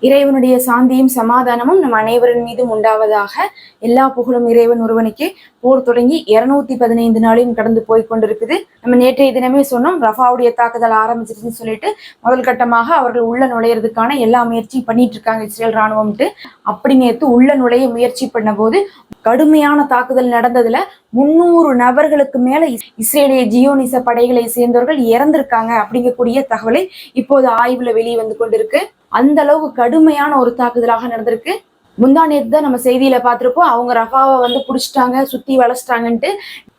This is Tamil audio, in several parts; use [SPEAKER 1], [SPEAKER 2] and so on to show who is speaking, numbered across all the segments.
[SPEAKER 1] இறைவனுடைய சாந்தியும் சமாதானமும் நம் அனைவரின் மீதும் உண்டாவதாக எல்லா புகழும் இறைவன் ஒருவனுக்கே. போர் தொடங்கி இருநூத்தி பதினைந்து நாளையும் கடந்து போய் கொண்டிருக்குது. நம்ம நேற்றைய தினமே சொன்னோம் ரஃபாவுடைய தாக்குதல் ஆரம்பிச்சிருச்சுன்னு சொல்லிட்டு முதல் கட்டமாக அவர்கள் உள்ள நுழையிறதுக்கான எல்லா முயற்சியும் பண்ணிட்டு இருக்காங்க இஸ்ரேல் ராணுவம்ட்டு. அப்படி நேற்று உள்ள நுழைய முயற்சி பண்ண போது கடுமையான தாக்குதல் நடந்ததுல முன்னூறு நபர்களுக்கு மேல இஸ்- இஸ்ரேலிய ஜியோனிச படைகளை சேர்ந்தவர்கள் இறந்திருக்காங்க அப்படிங்கக்கூடிய தகவலை இப்போது ஆய்வுல வெளியே வந்து கொண்டிருக்கு. அந்த அளவுக்கு கடுமையான ஒரு தாக்குதலாக நடந்திருக்கு. முந்தா நேற்று தான் நம்ம செய்தியில பார்த்திருப்போம். அவங்க ரஃபாவை வந்து புடிச்சிட்டாங்க சுத்தி வளைச்சிட்டாங்கன்ட்டு.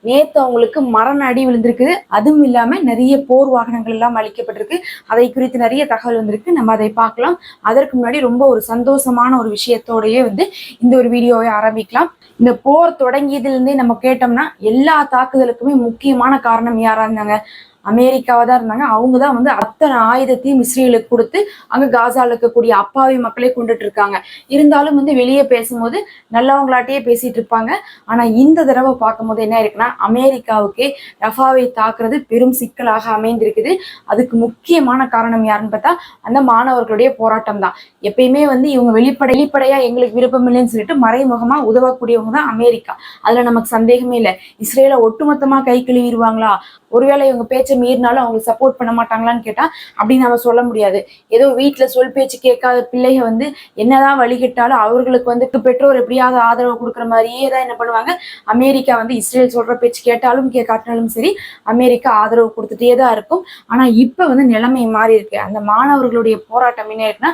[SPEAKER 1] நேத்து அவங்களுக்கு மரண அடி விழுந்திருக்குது. அதுவும் இல்லாம நிறைய போர் வாகனங்கள் எல்லாம் அளிக்கப்பட்டிருக்கு அதை குறித்து நிறைய தகவல் வந்திருக்கு. நம்ம அதை பார்க்கலாம். அதற்கு முன்னாடி ரொம்ப ஒரு சந்தோஷமான ஒரு விஷயத்தோடயே வந்து இந்த ஒரு வீடியோவை ஆரம்பிக்கலாம். இந்த போர் தொடங்கியதுலேருந்தே நம்ம கேட்டோம்னா எல்லா தாக்குதலுக்குமே முக்கியமான காரணம் யாரா இருந்தாங்க? அமெரிக்காவா தான் இருந்தாங்க. அவங்க தான் வந்து அத்தனை ஆயுதத்தையும் இஸ்ரேலுக்கு கொடுத்து அங்க காசாவில் இருக்கக்கூடிய அப்பாவி மக்களே கொண்டுட்டு இருக்காங்க இருந்தாலும் வந்து வெளியே பேசும்போது நல்லவங்களாட்டே பேசிட்டு இருப்பாங்க. ஆனா இந்த தடவை பார்க்கும்போது என்ன இருக்குன்னா அமெரிக்காவுக்கே ரஃபாவை தாக்குறது பெரும் சிக்கலாக அமைந்திருக்குது. அதுக்கு முக்கியமான காரணம் யாருன்னு பார்த்தா அந்த மாணவர்களுடைய போராட்டம் தான். எப்பயுமே வந்து இவங்க வெளிப்படை வெளிப்படையா எங்களுக்கு விருப்பம் இல்லைன்னு சொல்லிட்டு மறைமுகமா உதவக்கூடியவங்க தான் அமெரிக்கா. அதுல நமக்கு சந்தேகமே இல்லை. இஸ்ரேலை ஒட்டுமொத்தமா கை கழுவிடுவாங்களா? ஒருவேளை இவங்க பேச்சை மீறினாலும் அவங்களுக்கு சப்போர்ட் பண்ண மாட்டாங்களான்னு கேட்டா அப்படி நம்ம சொல்ல முடியாது. ஏதோ வீட்டுல சொல் பேச்சு கேட்காத பிள்ளைங்க வந்து என்னதான் வழிகிட்டாலும் அவர்களுக்கு வந்து பெற்றோர் எப்படியாவது ஆதரவு கொடுக்குற மாதிரியே தான் என்ன பண்ணுவாங்க. அமெரிக்கா வந்து இஸ்ரேல் சொல்ற பேச்சு கேட்டாலும் கேட்காட்டினாலும் சரி அமெரிக்கா ஆதரவு கொடுத்துட்டே தான் இருக்கும். ஆனா இப்ப வந்து நிலைமை மாறி இருக்கு அந்த மாணவர்களுடைய போராட்டம் என்ன இருக்குன்னா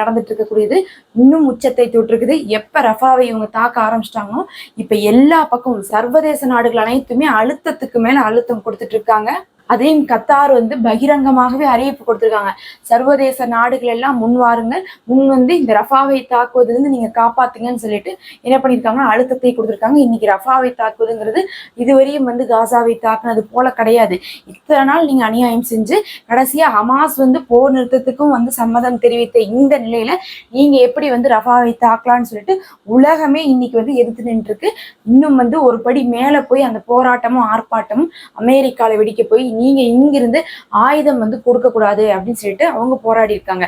[SPEAKER 1] நடந்துட்டு இருக்கக்கூடியது இன்னும் உச்சத்தை தொட்டிருக்குது. எப்ப ரஃபாவை இவங்க தாக்க ஆரம்பிச்சிட்டாங்களோ இப்ப எல்லா பக்கமும் சர்வதேச நாடுகள் அனைத்துமே அழுத்தத்துக்கு மேல அழுத்தம் கொடுத்துட்டு இருக்காங்க. அதையும் கத்தார் வந்து பகிரங்கமாகவே அறிவிப்பு கொடுத்துருக்காங்க. சர்வதேச நாடுகள் எல்லாம் முன் வாருங்கள். முன் வந்து இந்த ரஃபாவை தாக்குவதிலிருந்து நீங்க காப்பாத்துங்கன்னு சொல்லிட்டு என்ன பண்ணியிருக்காங்க அழுத்தத்தை கொடுத்துருக்காங்க. இன்னைக்கு ரஃபாவை தாக்குவதுங்கிறது இதுவரையும் வந்து காசாவை தாக்குனது போல கிடையாது. இத்தனை நாள் நீங்க அநியாயம் செஞ்சு கடைசியா ஹமாஸ் வந்து போர் நிறுத்தத்துக்கும் வந்து சம்மதம் தெரிவித்த இந்த நிலையில நீங்க எப்படி வந்து ரஃபாவை தாக்கலாம்னு சொல்லிட்டு உலகமே இன்னைக்கு வந்து எதிர்த்து நின்றுருக்கு. இன்னும் வந்து ஒரு படி மேல போய் அந்த போராட்டமும் ஆர்ப்பாட்டமும் அமெரிக்கால வெடிக்க போய் நீங்கள் இங்கிருந்து ஆயுதம் வந்து கொடுக்கக்கூடாது அப்படின்னு சொல்லிட்டு அவங்க போராடி இருக்காங்க.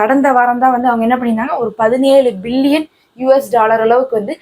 [SPEAKER 1] கடந்த வாரம் தான் வந்து அவங்க என்ன பண்ணியிருந்தாங்க? ஒரு பதினேழு பில்லியன் யூஎஸ் டாலர் அளவுக்கு வந்து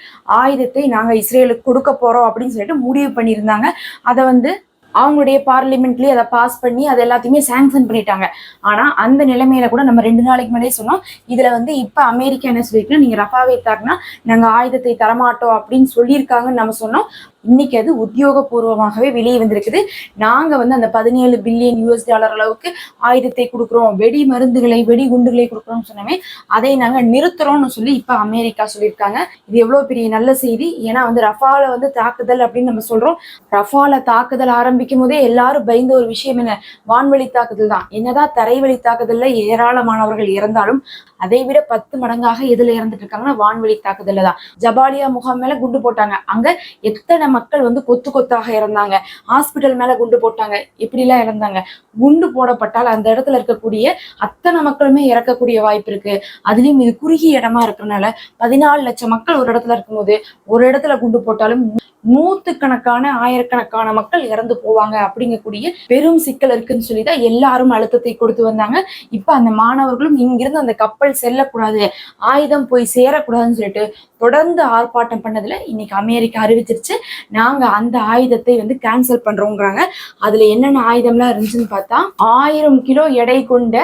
[SPEAKER 1] ஆயுதத்தை நாங்கள் இஸ்ரேலுக்கு கொடுக்க போகிறோம் அப்படின்னு சொல்லிட்டு முடிவு பண்ணியிருந்தாங்க. அதை வந்து அவங்களுடைய பார்லிமெண்ட்லேயே அதை பாஸ் பண்ணி அதை எல்லாத்தையுமே சாங்ஷன் பண்ணிட்டாங்க. ஆனால் அந்த நிலைமையில கூட நம்ம ரெண்டு நாளைக்கு முன்னாடியே சொன்னோம். இதில் வந்து இப்போ அமெரிக்கா என்ன சொல்லியிருக்குன்னா நீங்கள் ரஃபாவே தாக்குனா நாங்கள் ஆயுதத்தை தரமாட்டோம் அப்படின்னு சொல்லியிருக்காங்கன்னு நம்ம சொன்னோம். இன்னைக்கு அது உத்தியோகபூர்வமாகவே வெளியே வந்திருக்குது. நாங்க வந்து அந்த பதினேழு பில்லியன் யூஎஸ் டாலர் அளவுக்கு ஆயுதத்தை கொடுக்குறோம் வெடி மருந்துகளை வெடி குண்டுகளை கொடுக்குறோம்னு சொன்னமே அதை நாங்க நிறுத்துறோம்னு சொல்லி இப்ப அமெரிக்கா சொல்லியிருக்காங்க. இது எவ்வளவு பெரிய நல்ல செய்தி. ஏன்னா வந்து ரஃபால வந்து தாக்குதல் அப்படின்னு நம்ம சொல்றோம். ரஃபால தாக்குதல் ஆரம்பிக்கும் போதே எல்லாரும் பயந்த ஒரு விஷயம் என்ன? வான்வழி தாக்குதல் தான். என்னதான் தரைவழி தாக்குதல்ல ஏராளமானவர்கள் இறந்தாலும் அதை விட பத்து மடங்காக எதுல இறந்துட்டு இருக்காங்கன்னா வான்வழி தாக்குதல்ல தான். ஜபாலியா முகாம் மேல குண்டு போட்டாங்க. அங்க எத்தனை மக்கள் வந்து கொத்து கொத்தாக இறந்தாங்க. ஹாஸ்பிட்டல் மேல குண்டு போட்டாங்க. இப்படிலாம் இறந்தாங்க. குண்டு போடப்பட்டால் அந்த இடத்துல இருக்கக்கூடிய அத்தனை மக்களுமே இறக்கக்கூடிய வாய்ப்பு இருக்கு. அதுலயும் இது குறுகிய இடமா இருக்கிறனால பதினாலு லட்சம் மக்கள் ஒரு இடத்துல இருக்கும்போது ஒரு இடத்துல குண்டு போட்டாலும் நூத்துக்கணக்கான ஆயிரக்கணக்கான மக்கள் இறந்து போவாங்க அப்படிங்கக்கூடிய பெரும் சிக்கல் இருக்குன்னு சொல்லி தான் எல்லாரும் அழுத்தத்தை கொடுத்து வந்தாங்க. இப்ப அந்த மாணவர்களும் இங்கிருந்து அந்த கப்பல் செல்லக்கூடாது ஆயுதம் போய் சேரக்கூடாதுன்னு சொல்லிட்டு தொடர்ந்து ஆர்ப்பாட்டம் பண்ணதில் இன்னைக்கு அமெரிக்கா அறிவிச்சிருச்சு. நாங்கள் அந்த ஆயுதத்தை வந்து கேன்சல் பண்ணுறோங்கிறாங்க அதில் என்னென்ன ஆயுதம்லாம் இருந்துச்சுன்னு பார்த்தா ஆயிரம் கிலோ எடை கொண்ட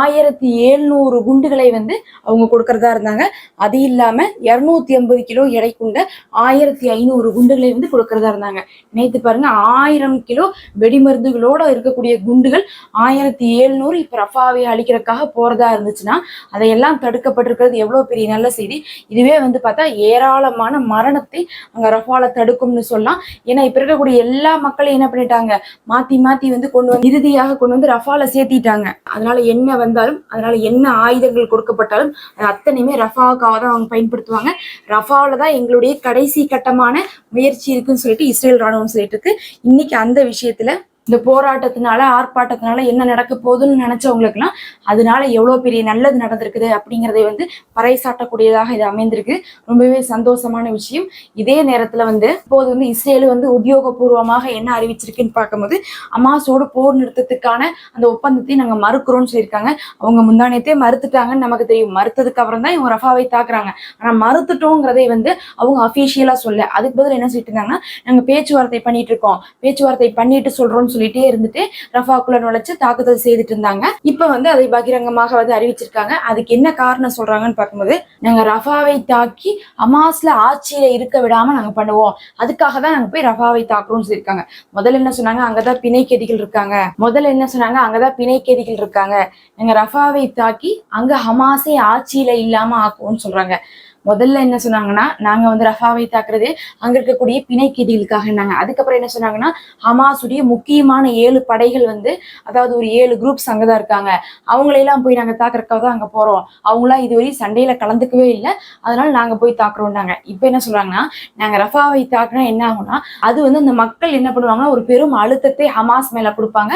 [SPEAKER 1] ஆயிரத்தி எழுநூறு குண்டுகளை வந்து அவங்க கொடுக்கறதா இருந்தாங்க. அது இல்லாமல் இரநூத்தி ஐம்பது கிலோ எடை கொண்ட ஆயிரத்தி ஐநூறு குண்டுகளை வந்து கொடுக்கறதா இருந்தாங்க. நினைத்து பாருங்க ஆயிரம் கிலோ வெடிமருந்துகளோட இருக்கக்கூடிய குண்டுகள் ஆயிரத்தி எழுநூறு இப்போ ரஃபாவை அழிக்கிறதுக்காக போறதா இருந்துச்சுன்னா அதையெல்லாம் தடுக்கப்பட்டிருக்கிறது எவ்வளோ பெரிய நல்ல செய்தி. இதுவே வந்து பார்த்தா ஏராளமான மரணத்தை அங்கே ரஃபால தடுக்கும்னு சொல்லலாம். ஏன்னா இப்போ இருக்கக்கூடிய எல்லா மக்களையும் என்ன பண்ணிட்டாங்க? மாத்தி மாத்தி வந்து கொண்டு வந்து இறுதியாக கொண்டு வந்து ரஃபால சேர்த்திட்டாங்க. அதனால என்ன வந்தாலும் அதனால என்ன ஆயுதங்கள் கொடுக்கப்பட்டாலும் அது அத்தனையுமே ரஃபாவுக்காக தான் அவங்க பயன்படுத்துவாங்க. ரஃபால தான் எங்களுடைய கடைசி கட்டமான முயற்சி இருக்குன்னு சொல்லிட்டு இஸ்ரேல் ராணுவம் சொல்லிட்டு இருக்கு. இன்னைக்கு அந்த விஷயத்துல இந்த போராட்டத்தினால ஆர்ப்பாட்டத்தினால என்ன நடக்க போகுதுன்னு நினைச்சவங்களுக்குலாம் அதனால எவ்வளோ பெரிய நல்லது நடந்திருக்குது அப்படிங்கிறதை வந்து பறைசாட்டக்கூடியதாக இது அமைந்திருக்கு. ரொம்பவே சந்தோஷமான விஷயம். இதே நேரத்தில் வந்து இப்போது வந்து இஸ்ரேல் வந்து உத்தியோகபூர்வமாக என்ன அறிவிச்சிருக்குன்னு பார்க்கும்போது அமாசோடு போர் நிறுத்தத்துக்கான அந்த ஒப்பந்தத்தை நாங்கள் மறுக்கிறோம்னு சொல்லியிருக்காங்க. அவங்க முந்தானியத்தே மறுத்துட்டாங்கன்னு நமக்கு தெரியும். மறுத்ததுக்கு அப்புறம் தான் இவங்க ரஃபாவை தாக்குறாங்க. ஆனால் மறுத்துட்டோங்கிறதை வந்து அவங்க அஃபீஷியலாக சொல்ல அதுக்கு பதில் என்ன சொல்லிட்டு இருந்தாங்கன்னா நாங்கள் பேச்சுவார்த்தை பண்ணிட்டு இருக்கோம். பேச்சுவார்த்தை பண்ணிட்டு சொல்கிறோம்னு சொல்லிட்டே இருந்துட்டு ரஃபாக்குள்ள நுழைச்சு தாக்குதல் செய்துட்டு இருந்தாங்க. இப்ப வந்து அதை பகிரங்கமாக வந்து அறிவிச்சிருக்காங்க. அதுக்கு என்ன காரணம் சொல்றாங்கன்னு பார்க்கும்போது நாங்க ரஃபாவை தாக்கி அமாஸ்ல ஆட்சியில இருக்க விடாம நாங்க பண்ணுவோம். அதுக்காக தான் நாங்க போய் ரஃபாவை தாக்குறோம்னு சொல்லியிருக்காங்க. முதல்ல என்ன சொன்னாங்க? அங்கதான் பிணைக்கேதிகள் இருக்காங்க. முதல்ல என்ன சொன்னாங்க? அங்கதான் பிணைக்கேதிகள் இருக்காங்க. நாங்க ரஃபாவை தாக்கி அங்க ஹமாஸே ஆட்சியில இல்லாம ஆக்குவோம்னு சொல்றாங்க. முதல்ல என்ன சொன்னாங்கன்னா நாங்க வந்து ரஃபாவை தாக்குறது அங்க இருக்கக்கூடிய பிணைக்கேதிகளுக்காக அதுக்கப்புறம் என்ன சொன்னாங்கன்னா ஹமாஸுடைய முக்கியமான ஏழு படைகள் வந்து அதாவது ஒரு ஏழு குரூப்ஸ் அங்கதான் இருக்காங்க. அவங்களையெல்லாம் போய் நாங்க தாக்குறதுக்காக தான் அங்க போறோம். அவங்களாம் இதுவரை சண்டையில கலந்துக்கவே இல்லை. அதனால நாங்க போய் தாக்குறோம்னாங்க இப்ப என்ன சொல்றாங்கன்னா நாங்க ரஃபாவை தாக்குனா என்ன ஆகும்னா அது வந்து அந்த மக்கள் என்ன பண்ணுவாங்கன்னா ஒரு பெரும் அழுத்தத்தை ஹமாஸ் மேல கொடுப்பாங்க.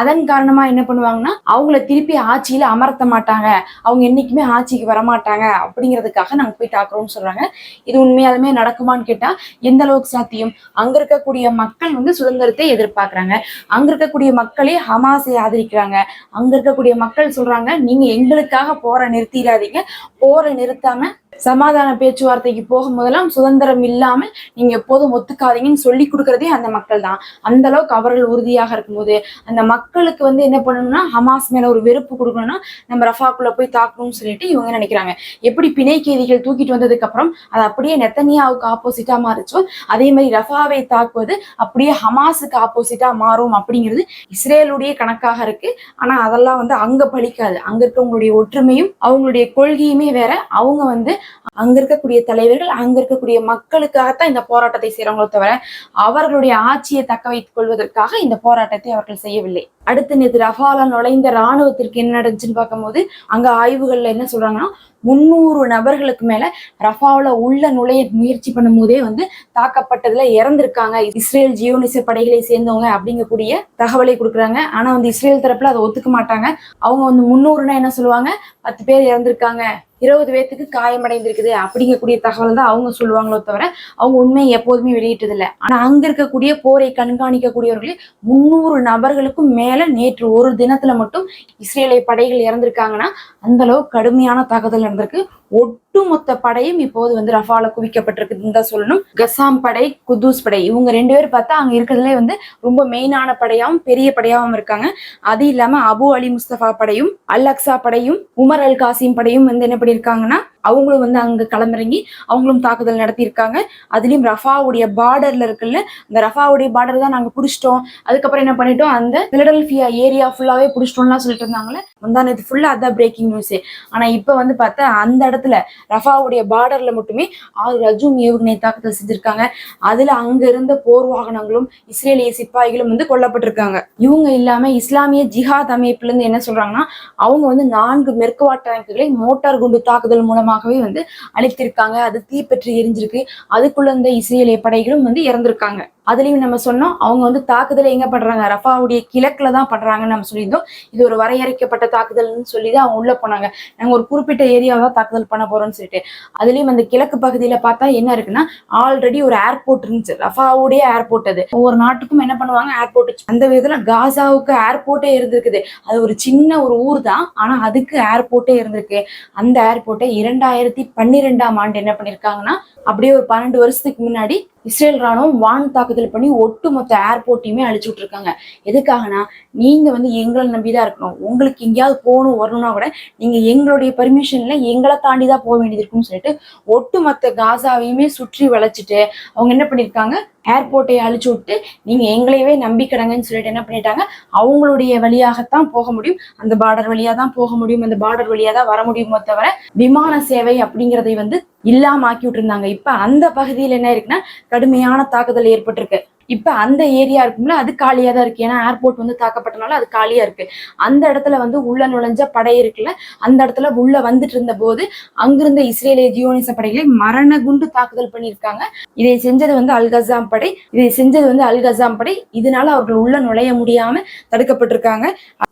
[SPEAKER 1] அதன் காரணமா என்ன பண்ணுவாங்கன்னா அவங்கள திருப்பி ஆட்சியில அமர்த்த மாட்டாங்க. அவங்க என்னைக்குமே ஆட்சிக்கு வரமாட்டாங்க. அப்படிங்கிறதுக்காக நாங்க போய் தாக்குறோம்னு சொல்றாங்க. இது உண்மையாலுமே நடக்குமான்னு கேட்டா எந்த அளவுக்கு சாத்தியம்? அங்க இருக்கக்கூடிய மக்கள் வந்து சுதந்திரத்தை எதிர்பார்க்கறாங்க. அங்க இருக்கக்கூடிய மக்களே ஹமாஸை ஆதரிக்கிறாங்க. அங்க இருக்கக்கூடிய மக்கள் சொல்றாங்க நீங்க எங்களுக்காக போற நிறுத்திடாதீங்க. போற நிறுத்தாம சமாதான பேச்சுவார்த்தைக்கு போகும்போதெல்லாம் சுதந்திரம் இல்லாம நீங்க எப்போதும் ஒத்துக்காதீங்கன்னு சொல்லி கொடுக்கறதே அந்த மக்கள் தான் அந்த அளவுக்கு அவர்கள் உறுதியாக இருக்கும்போது அந்த மக்களுக்கு வந்து என்ன பண்ணணும்னா ஹமாஸ் மேல ஒரு வெறுப்பு கொடுக்கணும்னா நம்ம ரஃபாக்குள்ள போய் தாக்கணும்னு சொல்லிட்டு இவங்க நினைக்கிறாங்க? எப்படி பிணை கைதிகள் தூக்கிட்டு வந்ததுக்கு அப்புறம் அது அப்படியே நெத்தனியாவுக்கு ஆப்போசிட்டா மாறிச்சோ அதே மாதிரி ரஃபாவை தாக்குவது அப்படியே ஹமாஸுக்கு ஆப்போசிட்டா மாறும் அப்படிங்கிறது இஸ்ரேலுடைய கணக்காக இருக்கு. ஆனா அதெல்லாம் வந்து அங்க பலிக்காது அங்க இருக்கவங்களுடைய ஒற்றுமையும் அவங்களுடைய கொள்கையுமே வேற. அவங்க வந்து அங்க இருக்கக்கூடிய தலைவர்கள் அங்க இருக்கக்கூடிய மக்களுக்காகத்தான் இந்த போராட்டத்தை செய்யறவங்களோ தவிர அவர்களுடைய ஆட்சியை தக்க வைத்துக் கொள்வதற்காக இந்த போராட்டத்தை அவர்கள் செய்யவில்லை. அடுத்து நேற்று ரஃபாலா நுழைந்த ராணுவத்திற்கு என்ன நடந்துச்சுன்னு பார்க்கும்போது அங்க ஆய்வுகள்ல என்ன சொல்றாங்கன்னா முந்நூறு நபர்களுக்கு மேல ரஃபாவில் உள்ள நுழைய முயற்சி பண்ணும் போதே வந்து தாக்கப்பட்டதுல இறந்திருக்காங்க. இஸ்ரேல் ஜியோனிச படைகளை சேர்ந்தவங்க அப்படிங்கக்கூடிய தகவலை கொடுக்குறாங்க. ஆனா வந்து இஸ்ரேல் தரப்புல அதை ஒத்துக்க மாட்டாங்க. அவங்க வந்து முந்நூறுனா என்ன சொல்லுவாங்க? பத்து பேர் இறந்திருக்காங்க. இருபது பேர்த்துக்கு காயமடைந்திருக்குது அப்படிங்கக்கூடிய தகவல் தான் அவங்க சொல்லுவாங்களோ தவிர அவங்க உண்மையை எப்போதுமே வெளியிட்டதில்லை. ஆனா அங்க இருக்கக்கூடிய போரை கண்காணிக்கக்கூடியவர்களே முந்நூறு நபர்களுக்கும் மேல நேற்று ஒரு தினத்துல மட்டும் இஸ்ரேலை படைகள் இறந்திருக்காங்கன்னா அந்த அளவு கடுமையான தாக்குதல் நடந்திருக்கு. ஒட்டுமொத்த படையும் இப்போது வந்து ரஃபால குவிக்கப்பட்டிருக்குதுன்னு தான் சொல்லணும். கசாம் படை குதூஸ் படை இவங்க ரெண்டு பேர் பார்த்தா அங்க இருக்கிறதுலே வந்து ரொம்ப மெயினான படையாவும் பெரிய படையாவும் இருக்காங்க. அது இல்லாம அபு அலி முஸ்தபா படையும் அல் அக்ஸா படையும் உமர் அல் காசிம் படையும் வந்து என்ன பண்ணியிருக்காங்கன்னா அவங்களும் வந்து அங்க களமிறங்கி அவங்களும் தாக்குதல் நடத்தியிருக்காங்க. அதுலயும் ரஃபாவுடைய பார்டர்ல இருக்குல்ல அந்த ரஃபாவுடைய பார்டர் தான் நாங்க பிடிச்சிட்டோம். அதுக்கப்புறம் என்ன பண்ணிட்டோம்? அந்த பிலடல்பியா ஏரியா ஃபுல்லாவே பிடிச்சிட்டோம்லாம் சொல்லிட்டு இருந்தாங்களே இது ஃபுல்லா அதான் பிரேக்கிங் நியூஸ் ஆனா இப்ப வந்து பார்த்தா அந்த இடத்துல ரஃபாவுடைய பார்டர்ல மட்டுமே ஆறு ரஜூம் ஏவுகணை தாக்குதல் செஞ்சிருக்காங்க. அதுல அங்க இருந்த போர் வாகனங்களும் இஸ்ரேலிய சிப்பாய்களும் வந்து கொல்லப்பட்டிருக்காங்க. இவங்க இல்லாம இஸ்லாமிய ஜிஹாத் அமைப்புல இருந்து என்ன சொல்றாங்கன்னா அவங்க வந்து நான்கு மெர்குவா டேங்குகளை மோட்டார் குண்டு தாக்குதல் மூலமாகவே வந்து அழித்திருக்காங்க. அது தீப்பற்றி எரிஞ்சிருக்கு. அதுக்குள்ள இருந்த இசையிலே படைகளும் வந்து இறந்திருக்காங்க. அதுலேயும் நம்ம சொன்னோம் அவங்க வந்து தாக்குதலை எங்கே பண்ணுறாங்க ரஃபாவுடைய கிழக்கில் தான் பண்ணுறாங்கன்னு நம்ம சொல்லியிருந்தோம். இது ஒரு வரையறைக்கப்பட்ட தாக்குதல்னு சொல்லி தான் அவங்க உள்ளே போனாங்க. நாங்கள் ஒரு குறிப்பிட்ட ஏரியாவை தான் தாக்குதல் பண்ண போகிறோம்னு சொல்லிட்டு. அதுலேயும் அந்த கிழக்கு பகுதியில் பார்த்தா என்ன இருக்குன்னா ஆல்ரெடி ஒரு ஏர்போர்ட் இருந்துச்சு. ரஃபாவுடைய ஏர்போர்ட் அது. ஒவ்வொரு நாட்டுக்கும் என்ன பண்ணுவாங்க? ஏர்போர்ட் அந்த விதத்தில் காசாவுக்கு ஏர்போர்ட்டே இருந்திருக்குது. அது ஒரு சின்ன ஒரு ஊர் தான். ஆனால் அதுக்கு ஏர்போர்ட்டே இருந்திருக்கு. அந்த ஏர்போர்ட்டை இரண்டாயிரத்தி பன்னிரெண்டாம் ஆண்டு என்ன பண்ணியிருக்காங்கன்னா அப்படியே ஒரு பன்னெண்டு வருஷத்துக்கு முன்னாடி இஸ்ரேல் ராணுவம் வான் தாக்குதல் பண்ணி ஒட்டுமொத்த ஏர்போர்ட்டையுமே அழிச்சு விட்டுருக்காங்க எதுக்காகனா நீங்கள் வந்து எங்களை நம்பிதான் இருக்கணும். உங்களுக்கு எங்கேயாவது போகணும் வரணும்னா கூட நீங்கள் எங்களுடைய பர்மிஷனில் எங்களை தாண்டி தான் போக வேண்டியது இருக்கும்னு சொல்லிட்டு ஒட்டுமொத்த காசாவையுமே சுற்றி வளைச்சிட்டு அவங்க என்ன பண்ணியிருக்காங்க? ஏர்போர்ட்டை அழிச்சு விட்டு நீங்கள் எங்களையவே நம்பி கிடங்கன்னு சொல்லிட்டு என்ன பண்ணிட்டாங்க? அவங்களுடைய வழியாகத்தான் போக முடியும். அந்த பார்டர் வழியாக தான் போக முடியும். அந்த பார்டர் வழியாக தான் வர முடியுமோ தவிர விமான சேவை அப்படிங்கிறதை வந்து இல்லாம ஆக்கி விட்டுருந்தாங்க. இப்போ அந்த பகுதியில் என்ன இருக்குன்னா கடுமையான தாக்குதல் ஏற்பட்டிருக்கு. இப்ப அந்த ஏரியா இருக்கும்ல அது காலியா தான் இருக்கு. ஏன்னா ஏர்போர்ட் வந்து தாக்கப்பட்டனால அது காலியா இருக்கு. அந்த இடத்துல வந்து உள்ள நுழைஞ்ச படை இருக்குல்ல அந்த இடத்துல உள்ள வந்துட்டு இருந்த போது அங்கிருந்த இஸ்ரேலிய ஜியோனிச படைகளை மரண குண்டு தாக்குதல் பண்ணியிருக்காங்க. இதை செஞ்சது வந்து அல்கசாம் படை. இதை செஞ்சது வந்து அல்கசாம் படை. இதனால அவர்கள் உள்ள நுழைய முடியாம தடுக்கப்பட்டிருக்காங்க.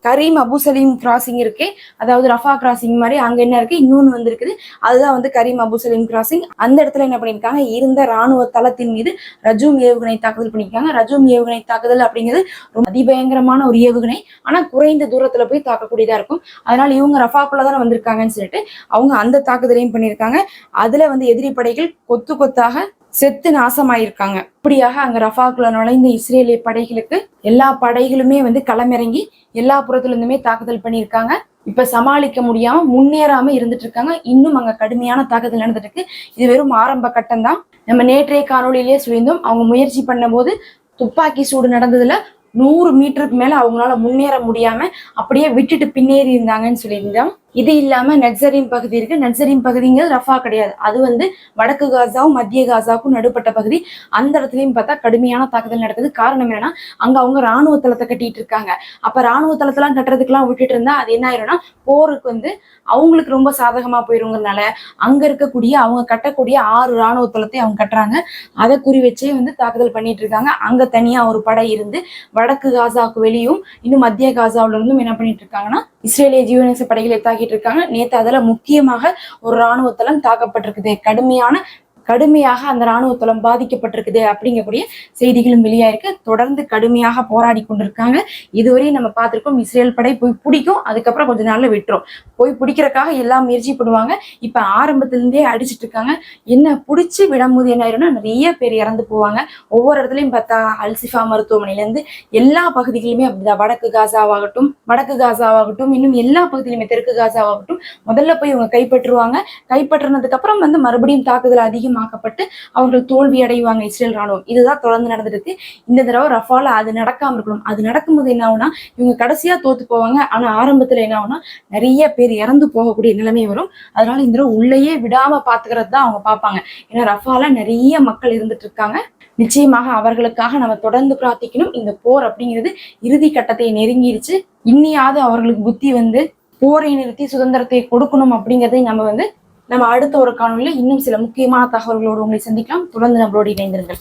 [SPEAKER 1] கரீம் அபு சலீம் கிராசிங் இருக்கே. அதாவது ரஃபா கிராசிங் மாதிரி அங்க என்ன இருக்கு? இன்னொன்னு வந்திருக்குது. அதுதான் வந்து கரீம் அபு சலீம் கிராசிங் அந்த இடத்துல என்ன பண்ணியிருக்காங்க? இருந்த ராணுவ தளத்தின் மீது ரஜூம் ஏவுகணை தாக்குதல் பண்ணியிருக்காங்க. ரஜூம் ஏவுகணை தாக்குதல் அப்படிங்கிறது ரொம்ப அதிபயங்கரமான ஒரு ஏவுகணை. ஆனா குறைந்த தூரத்துல போய் தாக்கக்கூடியதா இருக்கும். அதனால இவங்க ரஃபாக்குள்ள தானே வந்திருக்காங்கன்னு சொல்லிட்டு அவங்க அந்த தாக்குதலையும் பண்ணியிருக்காங்க. அதுல வந்து எதிரி படைகள் கொத்து கொத்தாக செத்து நாசமாயிருக்காங்க. இப்படியாக அங்க ரஃபாக்குள்ள நுழைந்த இஸ்ரேலிய படைகளுக்கு எல்லா படைகளுமே வந்து களமிறங்கி எல்லா புறத்துல இருந்துமே தாக்குதல் பண்ணியிருக்காங்க. இப்ப சமாளிக்க முடியாம முன்னேறாம இருந்துட்டு இருக்காங்க. இன்னும் அங்க கடுமையான தாக்குதல் நடந்துட்டு இருக்கு. இது வெறும் ஆரம்ப கட்டம் தான் நம்ம நேற்றைய காணொலியிலேயே சொல்லியிருந்தோம் அவங்க முயற்சி பண்ணும்போது துப்பாக்கி சூடு நடந்ததுல நூறு மீட்டருக்கு மேல அவங்களால முன்னேற முடியாம அப்படியே விட்டுட்டு பின்னேறி இருந்தாங்கன்னு சொல்லியிருந்தோம். இது இல்லாம நட்சரின் பகுதி இருக்கு. நட்சரின் பகுதிங்கிறது ரஃபா கிடையாது. அது வந்து வடக்கு காசாவும் மத்திய காசாவுக்கும் நடுப்பட்ட பகுதி. அந்த இடத்துலயும் பார்த்தா கடுமையான தாக்குதல் நடக்குது. காரணம் என்னன்னா அங்க அவங்க ராணுவ தளத்தை கட்டிட்டு இருக்காங்க. அப்ப ராணுவ தளத்தெல்லாம் கட்டுறதுக்கெல்லாம் விட்டுட்டு இருந்தா அது என்ன ஆயிரும்னா போருக்கு வந்து அவங்களுக்கு ரொம்ப சாதகமா போயிருங்கிறதுனால அங்க இருக்கக்கூடிய அவங்க கட்டக்கூடிய ஆறு ராணுவ தளத்தை அவங்க கட்டுறாங்க. அதை குறி வச்சே வந்து தாக்குதல் பண்ணிட்டு இருக்காங்க. அங்க தனியா ஒரு படை இருந்து வடக்கு காசாவுக்கு வெளியும் இன்னும் மத்திய காசாவில இருந்தும் என்ன பண்ணிட்டு இருக்காங்கன்னா இஸ்ரேலிய ஜீவனேச படைகளை தாக்கிட்டு இருக்காங்க. நேற்று அதில் முக்கியமாக ஒரு இராணுவத்தளம் தளம் தாக்கப்பட்டிருக்குது. கடுமையான கடுமையாக அந்த ராணுவ தளம் பாதிக்கப்பட்டிருக்குது அப்படிங்கக்கூடிய செய்திகளும் வெளியாயிருக்கு. தொடர்ந்து கடுமையாக போராடி கொண்டிருக்காங்க. இதுவரையும் நம்ம பார்த்திருக்கோம் இஸ்ரேல் படை போய் பிடிக்கும் அதுக்கப்புறம் கொஞ்ச நாள்ல விட்டுரும். போய் பிடிக்கிறதுக்காக எல்லாம் முயற்சி பண்ணுவாங்க. இப்ப ஆரம்பத்துல இருந்தே அடிச்சிட்டு இருக்காங்க. என்ன பிடிச்சி விடும்போது என்ன ஆயிரும்னா நிறைய பேர் இறந்து போவாங்க. ஒவ்வொரு இடத்துலயும் பார்த்தா அல்சிஃபா மருத்துவமனையில இருந்து எல்லா பகுதிகளிலுமே அப்படிதான். வடக்கு காசாவாகட்டும் வடக்கு காசாவாகட்டும் இன்னும் எல்லா பகுதியிலுமே தெற்கு காசாவாகட்டும் முதல்ல போய் இவங்க கைப்பற்றுவாங்க. கைப்பற்றினதுக்கு அப்புறம் வந்து மறுபடியும் தாக்குதல் அதிகம் அலட்சியமாக்கப்பட்டு அவர்கள் தோல்வி அடைவாங்க இஸ்ரேல் ராணுவம். இதுதான் தொடர்ந்து நடந்துருக்கு இந்த தடவை ரஃபால அது நடக்காம இருக்கணும். அது நடக்கும்போது என்ன ஆகும்னா இவங்க கடைசியா தோத்து போவாங்க. ஆனா ஆரம்பத்துல என்ன ஆகும்னா நிறைய பேர் இறந்து போகக்கூடிய நிலைமை வரும். அதனால இந்த தடவை உள்ளேயே விடாம பாத்துக்கிறது தான் அவங்க பார்ப்பாங்க. ஏன்னா ரஃபால நிறைய மக்கள் இருந்துட்டு இருக்காங்க. நிச்சயமாக அவர்களுக்காக நம்ம தொடர்ந்து பிரார்த்திக்கணும். இந்த போர் அப்படிங்கிறது இறுதி கட்டத்தை நெருங்கிடுச்சு இன்னியாவது அவர்களுக்கு புத்தி வந்து போரை நிறுத்தி சுதந்திரத்தை கொடுக்கணும் அப்படிங்கிறதை நம்ம வந்து நம்ம அடுத்த ஒரு காணொலியில் இன்னும் சில முக்கியமான தகவல்களோடு உங்களை சந்திக்கலாம். தொடர்ந்து நம்மளோடு இணைந்திருங்கள்.